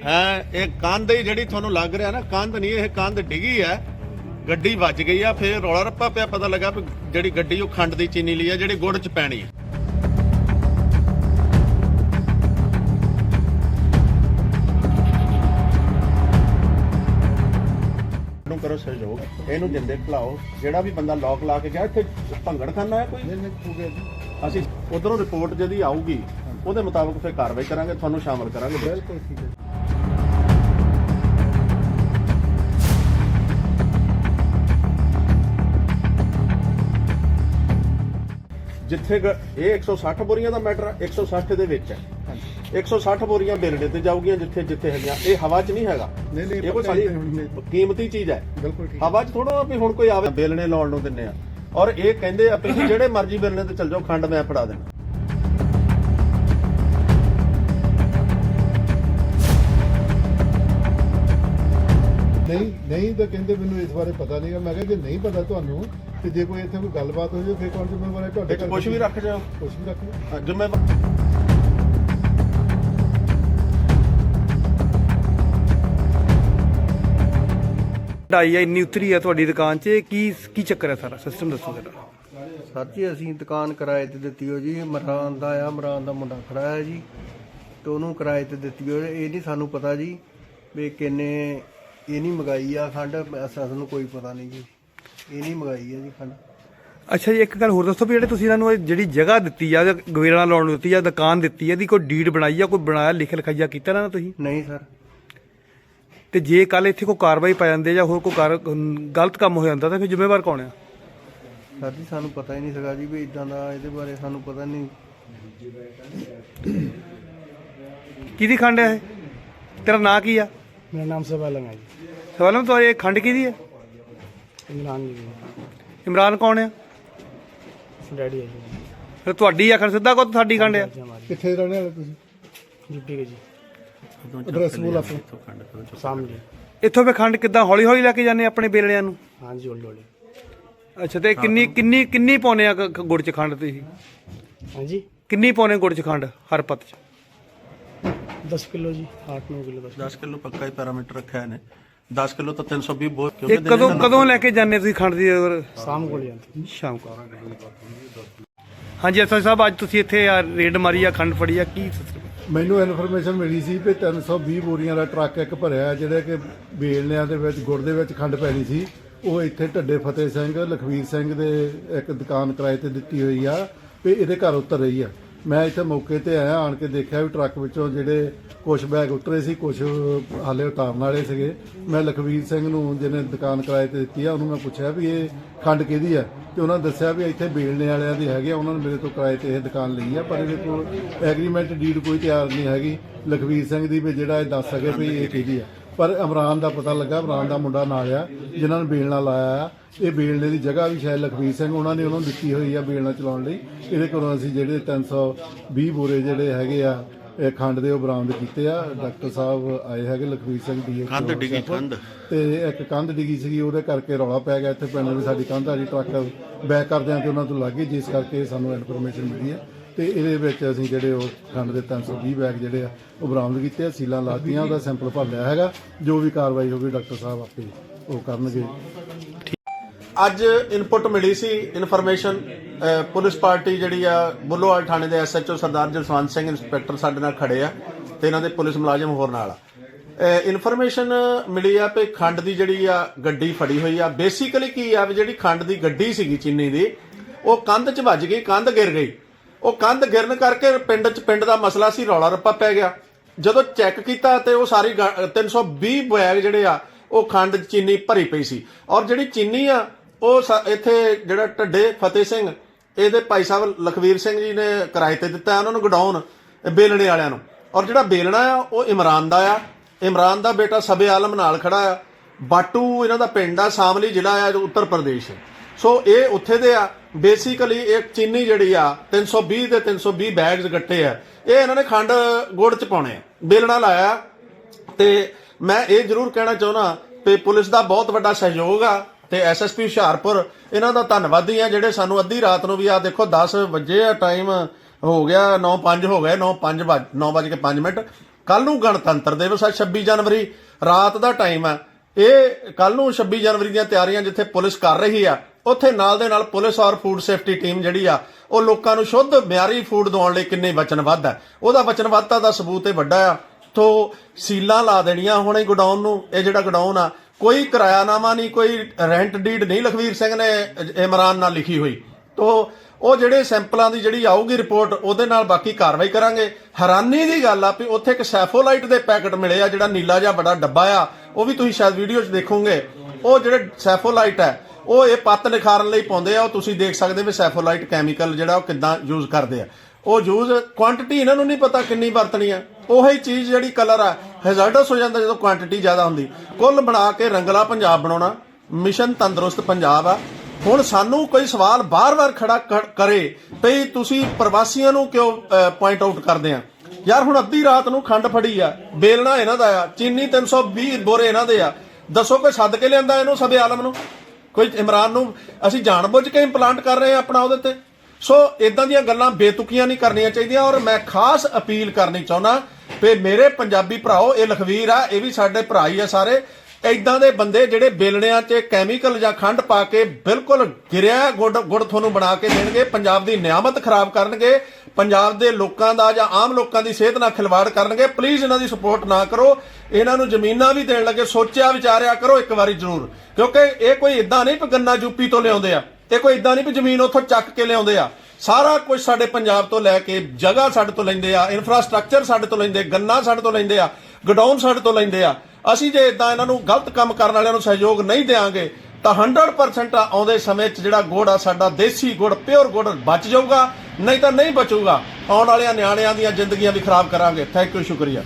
ਹੈ ਇਹ ਕੰਧ ਹੀ ਜਿਹੜੀ ਤੁਹਾਨੂੰ ਲੱਗ ਰਿਹਾ ਨਾ ਕੰਧ ਨਹੀਂ ਇਹ ਕੰਧ ਡਿੱਗੀ ਹੈ। ਗੱਡੀ ਵੱਜ ਗਈ ਆ ਫੇਰ ਰੌਲਾ ਰੱਪਾ ਪਿਆ ਪਤਾ ਲੱਗਾ ਵੀ ਜਿਹੜੀ ਗੱਡੀ ਉਹ ਖੰਡ ਦੀ ਚੀਨੀ ਲਈ ਆ ਜਿਹੜੀ ਗੁੜ ਚ ਪੈਣੀ ਹੈ ਨੂੰ ਕਰੋ ਸਹਿਯੋਗ ਇਹਨੂੰ ਜਿੰਦੇ ਖਲਾਓ ਜਿਹੜਾ ਵੀ ਬੰਦਾ ਲੋਕ ਲਾ ਕੇ ਗਿਆ ਇੱਥੇ ਭੰਗੜ ਖਾਨਾ ਹੈ ਕੋਈ ਅਸੀਂ ਉਧਰੋਂ ਰਿਪੋਰਟ ਜਦੀ ਆਊਗੀ ਉਹਦੇ ਮੁਤਾਬਕ ਫਿਰ ਕਾਰਵਾਈ ਕਰਾਂਗੇ ਤੁਹਾਨੂੰ ਸ਼ਾਮਲ ਕਰਾਂਗੇ। ਬਿਲਕੁਲ ਠੀਕ ਹੈ ਜਿੱਥੇ ਗ- ਇਹ 160 ਬੋਰੀਆਂ ਦਾ ਮੈਟਰ ਆ 160 ਦੇ ਵਿੱਚ ਹੈ 160 ਬੋਰੀਆਂ ਬੇਲੜੇ ਤੇ ਜਾਊਗੀਆਂ ਜਿੱਥੇ ਜਿੱਥੇ ਹੈਗੀਆਂ। ਇਹ ਹਵਾ 'ਚ ਨਹੀਂ ਹੈਗਾ। ਨਹੀਂ, ਨਹੀਂ, ਇਹ ਕੋਈ ਪੱਕਾ ਹੋਣੀ। ਕੀਮਤੀ ਚੀਜ਼ ਹੈ ਬਿਲਕੁਲ ਠੀਕ ਹਵਾ 'ਚ ਥੋੜਾ ਵੀ ਹੁਣ ਕੋਈ ਆਵੇ ਬੇਲਣੇ ਲਾਉਣ ਨੂੰ ਦਿੰਨੇ ਆ। ਔਰ ਇਹ ਕਹਿੰਦੇ ਆ ਵੀ ਜਿਹੜੇ ਮਰਜ਼ੀ ਬੇਲਣੇ ਤੇ ਚੱਲ ਜਾਓ ਖੰਡ ਮੈਂ ਫੜਾ ਦੇਣਾ ਨਹੀਂ ਨਹੀਂ ਤਾਂ ਕਹਿੰਦੇ ਮੈਨੂੰ ਇਸ ਬਾਰੇ ਪਤਾ ਨਹੀਂਗਾ ਮੈਂ ਕਿਹਾ ਜੇ ਨਹੀਂ ਪਤਾ ਤੁਹਾਨੂੰ ਤੇ ਜੇ ਕੋਈ ਇੱਥੇ ਕੋਈ ਗੱਲਬਾਤ ਹੋ ਜਾਵੇ ਫਿਰ ਕੌਣ ਜ਼ਿੰਮੇਵਾਰ ਹੈ? ਤੁਹਾਡੇ ਵਿੱਚ ਕੁਝ ਵੀ ਰੱਖ ਜਾਓ। ਕੁਝ ਵੀ ਰੱਖ ਲਓ। ਜ਼ਿੰਮੇਵਾਰ ਢਾਈ ਆ ਇੰਨੀ ਉਤਰੀ ਆ ਤੁਹਾਡੀ ਦੁਕਾਨ 'ਚ ਕੀ ਕੀ ਚੱਕਰ ਹੈ ਸਾਰਾ? ਸਿਸਟਮ ਦੱਸੋ ਜਰਾ। ਸਰ ਜੀ ਅਸੀਂ ਦੁਕਾਨ ਕਿਰਾਏ ਤੇ ਦਿੱਤੀ ਹੋ ਜੀ। ਮਰਾਨ ਦਾ ਆ ਮਰਾਨ ਦਾ ਮੁੰਡਾ ਖੜਾ ਹੈ ਜੀ। ਤੇ ਉਹਨੂੰ ਕਿਰਾਏ ਤੇ ਦਿੱਤੀ ਹੋ ਇਹ ਨਹੀਂ ਸਾਨੂੰ ਪਤਾ ਜੀ ਵੀ ਕਿੰਨੇ ਇਹ ਨਹੀਂ ਮਗਾਈ ਆ ਖੰਡ ਸਾਨੂੰ ਕੋਈ ਪਤਾ ਨਹੀਂ ਜੀ। ਇਹ ਨਹੀਂ ਮਗਾਈ ਆ ਜੀ ਖੰਡ। ਅੱਛਾ ਜੀ ਇੱਕ ਗੱਲ ਹੋਰ ਦੱਸੋ ਵੀ ਜਿਹੜੇ ਤੁਸੀਂ ਇਹਨਾਂ ਨੂੰ ਇਹ ਜਿਹੜੀ ਜਗ੍ਹਾ ਦਿੱਤੀ ਆ ਗਵੇਰਾਂ ਲਾਉਣ ਨੂੰ ਦਿੱਤੀ ਆ ਦੁਕਾਨ ਦਿੱਤੀ ਆ ਇਹਦੀ ਕੋਈ ਡੀਡ ਬਣਾਈ ਆ ਕੋਈ ਬਣਾਇਆ ਲਿਖ ਲਿਖਾਈਆ ਕੀਤਾ ਨਾ ਤੁਸੀਂ? ਨਹੀਂ ਸਰ। ਤੇ ਜੇ ਕੱਲ ਇੱਥੇ ਕੋਈ ਕਾਰਵਾਈ ਪੈ ਜਾਂਦੀ ਜਾਂ ਹੋਰ ਕੋਈ ਕਾਰ- ਗਲਤ ਕੰਮ ਹੋ ਜਾਂਦਾ ਤਾਂ ਫਿਰ ਜ਼ਿੰਮੇਵਾਰ ਕੌਣ ਆ? ਸਰ ਜੀ ਸਾਨੂੰ ਪਤਾ ਹੀ ਨਹੀਂ ਸੀਗਾ ਜੀ ਵੀ ਇਦਾਂ ਦਾ ਇਹਦੇ ਬਾਰੇ ਸਾਨੂੰ ਪਤਾ ਨਹੀਂ। ਕਿਹਦੀ ਖੰਡ ਹੈ ਇਹ? ਤੇਰਾ ਨਾਂ ਕੀ ਆ? ਮੇਰਾ ਨਾਮ ਸਵਾਲਮ ਹੈ ਜੀ। ਸਵਾਲਮ ਤੋਂ ਇਹ ਖੰਡ ਕਿਹਦੀ ਹੈ? ਇਮਰਾਨ ਜੀ ਇਮਰਾਨ ਕੌਣ ਹੈ? ਡੈਡੀ ਹੈ ਜੀ। ਫਿਰ ਤੁਹਾਡੀ ਆ ਸਿੱਧਾ ਕੋ ਤੁਹਾਡੀ ਖੰਡ ਆ ਕਿੱਥੇ ਰਹਿਣੇ ਵਾਲੇ ਤੁਸੀਂ? ਡਿਊਟੀ ਕੇ ਜੀ। ਐਡਰੈਸ ਬੋਲ ਆਪਣਾ। ਸਾਹਮਣੇ। ਇੱਥੋਂ ਫਿਰ ਖੰਡ ਕਿੱਦਾਂ ਹੌਲੀ ਹੌਲੀ ਲੈ ਕੇ ਜਾਂਦੇ ਆਪਣੇ ਬੇਲੜਿਆਂ ਨੂੰ? ਹਾਂਜੀ ਹੌਲੀ ਹੌਲੀ ਅੱਛਾ ਤੇ ਕਿੰਨੀ ਕਿੰਨੀ ਕਿੰਨੀ ਪਾਉਨੇ ਆ ਗੁੜ ਚ ਖੰਡ ਤੁਸੀਂ? ਹਾਂਜੀ। ਕਿੰਨੀ ਪਾਉਨੇ ਗੁੜ ਚ ਖੰਡ ਹਰ ਪੱਤ ਚ? 10 ਕਿਲੋ ਜੀ 8 ਕਿਲੋ ਦਾ 10 ਕਿਲੋ ਪੱਕਾ ਹੀ ਪੈਰਾਮੀਟਰ ਰੱਖਿਆ ਇਹਨੇ। 10 ਕਿਲੋ ਤਾਂ 320 ਬਹੁਤ ਕਿਉਂਕਿ ਕਦੋਂ ਕਦੋਂ ਲੈ ਕੇ ਜਾਂਦੇ ਤੁਸੀਂ ਖੰਡ ਦੀ ਅਗਰ? ਸ਼ਾਮ ਕੋਲ ਸ਼ਾਮ ਕੋ ਹਾਂਜੀ ਅਸਲ ਸਾਹਿਬ ਅੱਜ ਤੁਸੀਂ ਇੱਥੇ ਆ ਰੇਡ ਮਾਰੀ ਆ ਖੰਡ ਫੜੀ ਆ ਕੀ ਮੈਨੂੰ ਇਨਫੋਰਮੇਸ਼ਨ ਮਿਲੀ ਸੀ ਕਿ 320 ਬੋਰੀਆਂ ਦਾ ਟਰੱਕ ਇੱਕ ਭਰਿਆ ਜਿਹੜੇ ਕਿ ਬੇਲਨਿਆਂ ਦੇ ਵਿੱਚ ਗੁੜ ਦੇ ਵਿੱਚ ਖੰਡ ਪੈਣੀ ਸੀ। ਉਹ ਇੱਥੇ ਢੱਡੇ ਫਤਿਹ ਸਿੰਘ ਲਖਵੀਰ ਸਿੰਘ ਦੇ ਇੱਕ ਦੁਕਾਨ ਕਿਰਾਏ ਤੇ ਦਿੱਤੀ ਹੋਈ ਆ ਵੀ ਇਹਦੇ ਘਰ ਉਤਰ ਰਹੀ ਆ। ਮੈਂ ਇੱਥੇ ਮੌਕੇ ਤੇ ਆਇਆ ਆਣ ਕੇ ਦੇਖਿਆ ਵੀ ਟਰੱਕ ਵਿੱਚੋਂ ਜਿਹੜੇ ਕੁਝ ਬੈਗ ਉਤਰੇ ਸੀ ਕੁਝ ਹਾਲੇ ਉਤਾਰਨ ਵਾਲੇ ਸੀਗੇ। ਮੈਂ ਲਖਵੀਰ ਸਿੰਘ ਨੂੰ ਜਿਹਨੇ ਦੁਕਾਨ ਕਿਰਾਏ ਤੇ ਦਿੱਤੀ ਆ ਉਹਨੂੰ ਮੈਂ ਪੁੱਛਿਆ ਵੀ ਇਹ ਖੰਡ ਕਿਹਦੀ ਆ? ਤੇ ਉਹਨਾਂ ਦੱਸਿਆ ਵੀ ਇੱਥੇ ਬੇਲਣੇ ਵਾਲਿਆਂ ਦੀ ਹੈਗੇ ਆ, ਉਹਨਾਂ ਨੇ ਮੇਰੇ ਤੋਂ ਕਿਰਾਏ ਤੇ ਇਹ ਦੁਕਾਨ ਲਈ ਆ ਪਰ ਇਹਦੇ ਕੋਲ ਐਗਰੀਮੈਂਟ ਡੀਡ ਕੋਈ ਤਿਆਰ ਨਹੀਂ ਹੈਗੀ। ਲਖਵੀਰ ਸਿੰਘ ਦੀ ਵੀ ਜਿਹੜਾ ਇਹ ਦੱਸ ਸਕੇ ਵੀ ਇਹ ਕਿਹਦੀ ਆ। ਪਰ ਇਮਰਾਨ ਦਾ ਪਤਾ ਲੱਗਾ ਇਮਰਾਨ ਦਾ ਮੁੰਡਾ ਨਾਲ ਆ ਜਿਨ੍ਹਾਂ ਨੇ ਬੇਲਣਾ ਲਾਇਆ ਆ। ਇਹ ਬੇਲਣੇ ਦੀ ਜਗ੍ਹਾ ਵੀ ਸ਼ਾਇਦ ਲਖਵੀਰ ਸਿੰਘ ਉਹਨਾਂ ਨੇ ਉਹਨਾਂ ਨੂੰ ਦਿੱਤੀ ਹੋਈ ਆ ਬੇਲਣਾ ਚਲਾਉਣ ਲਈ। ਇਹਦੇ ਕੋਲੋਂ ਅਸੀਂ ਜਿਹੜੇ 320 ਬੋਰੇ ਜਿਹੜੇ ਹੈਗੇ ਆ ਇਹ ਖੰਡ ਦੇ ਉਹ ਬਰਾਮਦ ਕੀਤੇ ਆ। ਡਾਕਟਰ ਸਾਹਿਬ ਆਏ ਹੈਗੇ ਲਖਵੀਰ ਸਿੰਘ ਦੀ ਕੰਧ ਡਿੱਗੀ ਕੰਧ ਤੇ ਇੱਕ ਕੰਧ ਡਿੱਗੀ ਸੀਗੀ ਉਹਦੇ ਕਰਕੇ ਰੌਲਾ ਪੈ ਗਿਆ। ਇੱਥੇ ਪਿੰਡ ਵੀ ਸਾਡੀ ਕੰਧ ਆ ਜੀ ਟਰੱਕ ਬੈਕ ਕਰਦਿਆਂ ਤੇ ਉਹਨਾਂ ਤੋਂ ਲੱਗ ਗਈ ਜਿਸ ਕਰਕੇ ਸਾਨੂੰ ਇਨਫੋਰਮੇਸ਼ਨ ਮਿਲੀ ਹੈ ਤੇ ਇਹਦੇ ਵਿੱਚ ਅਸੀਂ ਜਿਹੜੇ ਉਹ ਖੰਡ ਦੇ 320 ਬੈਗ ਜਿਹੜੇ ਆ, ਉਹ ਬਰਾਮਦ ਕੀਤੇ ਆ, ਸੀਲਾਂ ਲਾਤੀਆਂ, ਉਹਦਾ ਸੈਂਪਲ ਭਰ ਲਿਆ ਹੈਗਾ। ਜੋ ਵੀ ਕਾਰਵਾਈ ਹੋਵੇ ਡਾਕਟਰ ਸਾਹਿਬ ਆਪੇ ਉਹ ਕਰਨਗੇ। ਅੱਜ ਇਨਪੁਟ ਮਿਲੀ ਸੀ ਇਨਫੋਰਮੇਸ਼ਨ ਪੁਲਿਸ ਪਾਰਟੀ ਜਿਹੜੀ ਆ, ਬੁੱਲੋਵਾਲ ਥਾਣੇ ਦੇ ਐਸਐਚਓ ਸਰਦਾਰ ਜਸਵੰਤ ਸਿੰਘ ਇੰਸਪੈਕਟਰ ਸਾਡੇ ਨਾਲ ਖੜੇ ਆ ਤੇ ਇਹਨਾਂ ਦੇ ਪੁਲਿਸ ਮੁਲਾਜ਼ਮ ਹੋਰ ਨਾਲ ਆ। ਇਨਫੋਰਮੇਸ਼ਨ ਮਿਲੀ ਆ ਕਿ ਖੰਡ ਦੀ ਜਿਹੜੀ ਆ, ਗੱਡੀ ਫੜੀ ਹੋਈ ਆ। ਬੇਸਿਕਲੀ ਕੀ ਆ ਵੀ ਜਿਹੜੀ ਖੰਡ ਦੀ ਗੱਡੀ ਸੀਗੀ ਚੀਨੀ ਦੀ, ਉਹ ਕੰਧ 'ਚ ਵੱਜ ਗਈ, ਕੰਧ ਗਿਰ ਗਈ। ਉਹ ਕੰਧ ਗਿਰਨ ਕਰਕੇ ਪਿੰਡ 'ਚ ਪਿੰਡ ਦਾ ਮਸਲਾ ਸੀ, ਰੌਲਾ ਰੱਪਾ ਪੈ ਗਿਆ। ਜਦੋਂ ਚੈੱਕ ਕੀਤਾ ਤੇ ਉਹ ਸਾਰੀ ਗਾ- 320 ਬੈਗ ਜਿਹੜੇ ਆ, ਉਹ ਖੰਡ ਚੀਨੀ ਭਰੀ ਪਈ ਸੀ। ਔਰ ਜਿਹੜੀ ਚੀਨੀ ਆ, ਉਹ ਸ- ਇੱਥੇ ਜਿਹੜਾ ਢੱਡੇ ਫਤਿਹ ਸਿੰਘ, ਇਹਦੇ ਭਾਈ ਸਾਹਿਬ ਲਖਵੀਰ ਸਿੰਘ ਜੀ ਨੇ ਕਿਰਾਏ ਤੇ ਦਿੱਤਾ, ਉਹਨਾਂ ਨੂੰ ਗਡਾਉਣ, ਬੇਲਣੇ ਵਾਲਿਆਂ ਨੂੰ। ਔਰ ਜਿਹੜਾ ਬੇਲਣਾ ਆ, ਉਹ ਇਮਰਾਨ ਦਾ ਆ। ਇਮਰਾਨ ਦਾ ਬੇਟਾ ਸਬੇ ਆਲਮ ਨਾਲ ਖੜਾ ਆ। ਬਾਟੂ ਇਹਨਾਂ ਦਾ ਪਿੰਡ ਆ, ਸਾਮਲੀ ਜ਼ਿਲ੍ਹਾ ਆ, ਜੋ ਉੱਤਰ ਪ੍ਰਦੇਸ਼ ਸੋ ਇਹ ਉੱਥੇ ਦੇ ਆ ਬੇਸਿਕਲੀ ਇਹ ਚੀਨੀ ਜਿਹੜੀ ਆ 320 ਦੇ 320 ਬੈਗਸ ਗੱਟੇ ਆ। ਇਹ ਇਹਨਾਂ ਨੇ ਖੰਡ ਗੁੜ ਚ ਪਾਉਣੇ ਆ ਬੇਲਣਾ ਲਾਇਆ ਤੇ ਮੈਂ ਇਹ ਜ਼ਰੂਰ ਕਹਿਣਾ ਚਾਹੁੰਦਾ ਕਿ ਪੁਲਿਸ ਦਾ ਬਹੁਤ ਵੱਡਾ ਸਹਿਯੋਗ ਆ ਤੇ ਐਸਐਸਪੀ ਹੁਸ਼ਿਆਰਪੁਰ, ਇਹਨਾਂ ਦਾ ਧੰਨਵਾਦੀ ਆ, ਜਿਹੜੇ ਸਾਨੂੰ ਅੱਧੀ ਰਾਤ ਨੂੰ ਵੀ ਆ, ਦੇਖੋ 10 ਵਜੇ ਆ ਟਾਈਮ ਹੋ ਗਿਆ 9:05 ਹੋ ਗਏ 9:05 9:05 ਮਿੰਟ। ਕੱਲ ਨੂੰ ਗਣਤੰਤਰ ਦਿਵਸ ਆ 26 ਜਨਵਰੀ, ਰਾਤ ਦਾ ਟਾਈਮ ਆ। ਇਹ ਕੱਲ ਨੂੰ 26 ਜਨਵਰੀ ਦੀਆਂ ਤਿਆਰੀਆਂ ਜਿੱਥੇ ਪੁਲਿਸ ਕਰ ਰਹੀ ਆ ਉੱਥੇ ਨਾਲ ਦੇ ਨਾਲ ਪੁਲਿਸ ਔਰ ਫੂਡ ਸੇਫਟੀ ਟੀਮ ਜਿਹੜੀ ਆ, ਉਹ ਲੋਕਾਂ ਨੂੰ ਸ਼ੁੱਧ ਮਿਆਰੀ ਫੂਡ ਦਿਵਾਉਣ ਲਈ ਕਿੰਨੇ ਵਚਨਬੱਧ ਹੈ ਉਹਦਾ ਵਚਨਬੱਧਤਾ ਦਾ ਸਬੂਤ ਇਹ ਵੱਡਾ ਆ। ਤੋ ਸੀਲਾਂ ਲਾ ਦੇਣੀਆਂ ਹੁਣੇ ਗੋਡਾਊਨ ਨੂੰ, ਇਹ ਜਿਹੜਾ ਗੋਡਾਊਨ ਆ, ਕੋਈ ਕਿਰਾਇਆਨਾਮਾ ਨਹੀਂ, ਕੋਈ ਰੈਂਟ ਡੀਡ ਨਹੀਂ ਲਖਵੀਰ ਸਿੰਘ ਨੇ ਇਮਰਾਨ ਨਾਲ ਲਿਖੀ ਹੋਈ। ਤੋ ਉਹ ਜਿਹੜੇ ਸੈਂਪਲਾਂ ਦੀ ਜਿਹੜੀ ਆਊਗੀ ਰਿਪੋਰਟ, ਉਹਦੇ ਨਾਲ ਬਾਕੀ ਕਾਰਵਾਈ ਕਰਾਂਗੇ। ਹੈਰਾਨੀ ਦੀ ਗੱਲ ਆ ਵੀ ਉੱਥੇ ਇੱਕ ਸੈਫੋਲਾਈਟ ਦੇ ਪੈਕਟ ਮਿਲੇ ਆ, ਜਿਹੜਾ ਨੀਲਾ ਜਿਹਾ ਬੜਾ ਡੱਬਾ ਆ। ਉਹ ਵੀ ਤੁਸੀਂ ਸ਼ਾਇਦ ਵੀਡੀਓ 'ਚ ਦੇਖੋਗੇ। ਉਹ ਜਿਹੜੇ ਸੈਫੋਲਾਈਟ ਹੈ ਉਹ ਇਹ ਪੱਤ ਨਿਖਾਰਨ ਲਈ ਪਾਉਂਦੇ ਆ, ਉਹ ਤੁਸੀਂ ਦੇਖ ਸਕਦੇ ਵੀ ਸੈਫੋਲਾਈਟ ਕੈਮੀਕਲ ਜਿਹੜਾ ਉਹ ਕਿੱਦਾਂ ਯੂਜ਼ ਕਰਦੇ ਆ। ਉਹ ਯੂਜ਼ ਕੁਆਂਟੀਟੀ ਇਹਨਾਂ ਨੂੰ ਨਹੀਂ ਪਤਾ ਕਿੰਨੀ ਵਰਤਣੀ ਆ। ਉਹੀ ਚੀਜ਼ ਜਿਹੜੀ ਕਲਰ ਆ ਹੈਜ਼ਾਰਡਸ ਹੋ ਜਾਂਦਾ ਜਦੋਂ ਕੁਆਂਟੀਟੀ ਜ਼ਿਆਦਾ ਹੁੰਦੀ। ਕੁੱਲ ਬਣਾ ਕੇ ਰੰਗਲਾ ਪੰਜਾਬ ਬਣਾਉਣਾ ਮਿਸ਼ਨ ਤੰਦਰੁਸਤ ਪੰਜਾਬ ਆ। ਹੁਣ ਸਾਨੂੰ ਕੋਈ ਸਵਾਲ ਬਾਰ-ਬਾਰ ਖੜਾ ਕਰੇ ਭਈ ਤੁਸੀਂ ਪ੍ਰਵਾਸੀਆਂ ਨੂੰ ਕਿਉਂ ਪੁਆਇੰਟ ਆਊਟ ਕਰਦੇ ਆ? ਯਾਰ ਹੁਣ ਅੱਧੀ ਰਾਤ ਨੂੰ ਖੰਡ ਫੜੀ ਆ, ਬੇਲਣਾ ਇਹਨਾਂ ਦਾ ਆ, ਚੀਨੀ 320 ਬੋਰੇ ਇਹਨਾਂ ਦੇ ਆ। ਦੱਸੋ ਕੋਈ ਸੱਦ ਕੇ ਲਿਆਂਦਾ ਇਹਨੂੰ ਸਭੇ ਆਲਮ ਨੂੰ? ਕੋਈ ਇਮਰਾਨ ਨੂੰ ਅਸੀਂ ਜਾਣਬੁੱਝ ਕੇ ਇੰਪਲਾਂਟ ਕਰ ਰਹੇ ਆ ਆਪਣਾ ਉਹਦੇ ਤੇ। ਸੋ ਇਦਾਂ ਦੀਆਂ ਗੱਲਾਂ ਬੇਤੁਕੀਆਂ ਨਹੀਂ ਕਰਨੀਆਂ ਚਾਹੀਦੀਆਂ ਔਰ ਮੈਂ ਖਾਸ ਅਪੀਲ ਕਰਨੀ ਚਾਹੁੰਦਾ ਵੀ ਮੇਰੇ ਪੰਜਾਬੀ ਭਰਾਓ, ਇਹ ਲਖਵੀਰ ਆ, ਇਹ ਵੀ ਸਾਡੇ ਭਰਾ ਹੀ ਆ ਸਾਰੇ। ਇਦਾਂ ਦੇ ਬੰਦੇ ਜਿਹੜੇ ਬੇਲਣਿਆਂ 'ਚ ਕੈਮੀਕਲ ਜਾਂ ਖੰਡ ਪਾ ਕੇ ਬਿਲਕੁਲ ਗਿਰਿਆ ਗੁੜ ਗੁੜ ਤੁਹਾਨੂੰ ਬਣਾ ਕੇ ਦੇਣਗੇ, ਪੰਜਾਬ ਦੀ ਨਿਆਮਤ ਖਰਾਬ ਕਰਨਗੇ ਪੰਜਾਬ ਦੇ ਲੋਕਾਂ ਦਾ ਜਾਂ ਆਮ ਲੋਕਾਂ ਦੀ ਸਿਹਤ ਨਾਲ ਖਿਲਵਾੜ ਕਰਨਗੇ ਪਲੀਜ਼ ਇਹਨਾਂ ਦੀ ਸਪੋਰਟ ਨਾ ਕਰੋ। ਇਹਨਾਂ ਨੂੰ ਜ਼ਮੀਨਾਂ ਵੀ ਦੇਣ ਲੱਗੇ, ਸੋਚਿਆ, ਵਿਚਾਰਿਆ ਕਰੋ ਇੱਕ ਵਾਰੀ ਜ਼ਰੂਰ। ਕਿਉਂਕਿ ਇਹ ਕੋਈ ਇਦਾਂ ਨਹੀਂ ਕਿ ਗੰਨਾ ਯੂਪੀ ਤੋਂ ਲਿਆਉਂਦੇ ਆ ਇਹ ਕੋਈ ਇਦਾਂ ਨਹੀਂ ਵੀ ਜ਼ਮੀਨ ਉੱਥੋਂ ਚੱਕ ਕੇ ਲਿਆਉਂਦੇ ਆ। ਸਾਰਾ ਕੁਝ ਸਾਡੇ ਪੰਜਾਬ ਤੋਂ ਲੈ ਕੇ ਜਗ੍ਹਾ ਸਾਡੇ ਤੋਂ ਲੈਂਦੇ ਆ ਇਨਫਰਾਸਟ੍ਰਕਚਰ ਸਾਡੇ ਤੋਂ ਲੈਂਦੇ, ਗੰਨਾ ਸਾਡੇ ਤੋਂ ਲੈਂਦੇ ਆ ਗਡਾਊਨ ਸਾਡੇ ਤੋਂ ਲੈਂਦੇ ਆ। ਅਸੀਂ ਜੇ ਇਦਾਂ ਇਹਨਾਂ ਨੂੰ ਗਲਤ ਕੰਮ ਕਰਨ ਵਾਲਿਆਂ ਨੂੰ ਸਹਿਯੋਗ ਨਹੀਂ ਦੇਵਾਂਗੇ ਤਾਂ 100% ਆਉਂਦੇ ਸਮੇਂ 'ਚ ਜਿਹੜਾ ਗੁੜ ਆ, ਸਾਡਾ ਦੇਸੀ ਗੁੜ ਪਿਓਰ ਗੁੜ ਬਚ ਜਾਊਗਾ, ਨਹੀਂ ਤਾਂ ਨਹੀਂ ਬਚੂਗਾ। ਆਉਣ ਵਾਲਿਆਂ ਨਿਆਣਿਆਂ ਦੀਆਂ ਜ਼ਿੰਦਗੀਆਂ ਵੀ ਖਰਾਬ ਕਰਾਂਗੇ। ਥੈਂਕ ਯੂ ਸ਼ੁਕਰੀਆ।